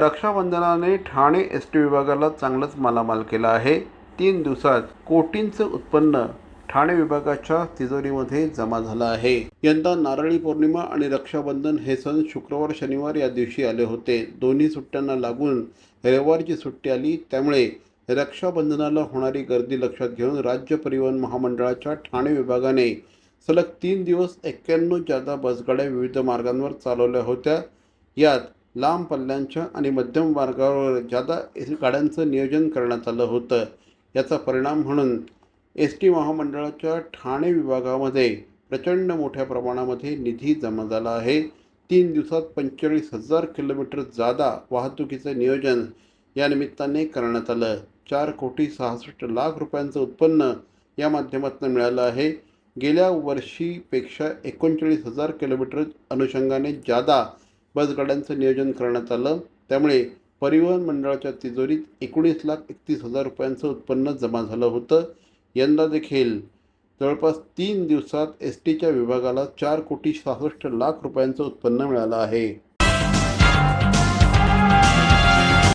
रक्षाबंधनाने Thane S T विभागाला चांगलंच मालामाल केला आहे. तीन दिवसात कोटींचं उत्पन्न ठाणे विभागाच्या तिजोरीमध्ये जमा झालं आहे. यंदा नारळी पौर्णिमा आणि रक्षाबंधन हे सण शुक्रवार शनिवार या दिवशी आले होते. दोन्ही सुट्ट्यांना लागून रविवारची सुट्टी आली. त्यामुळे रक्षाबंधनाला होणारी गर्दी लक्षात घेऊन राज्य परिवहन महामंडळाच्या ठाणे विभागाने सलग तीन दिवस एक्क्याण्णव जादा बसगाड्या विविध मार्गांवर चालवल्या होत्या. यात लांब पल्ल्यांच्या आणि मध्यम मार्गावर जादा गाड्यांचं नियोजन करण्यात आलं होतं याचा परिणाम म्हणून एस टी महामंडळाच्या ठाणे विभागामध्ये प्रचंड मोठ्या प्रमाणामध्ये निधी जमा झाला आहे. तीन दिवसात पंचेचाळीस हजार किलोमीटर जादा वाहतुकीचं नियोजन या निमित्ताने करण्यात आलं. चार कोटी सहासष्ट लाख रुपयांचं उत्पन्न या माध्यमातून मिळालं आहे. गेल्या वर्षीपेक्षा एकोणचाळीस हजार किलोमीटर अनुषंगाने जादा बसगाड्यांचं नियोजन करण्यात आलं. त्यामुळे परिवहन मंडळाच्या तिजोरीत एकोणीस लाख एकतीस हजार रुपयांचं उत्पन्न जमा झालं होतं. यंदा देखील जवळपास तीन दिवसात एस टीच्या विभागाला चार कोटी सहासष्ट लाख रुपयांचं उत्पन्न मिळालं आहे.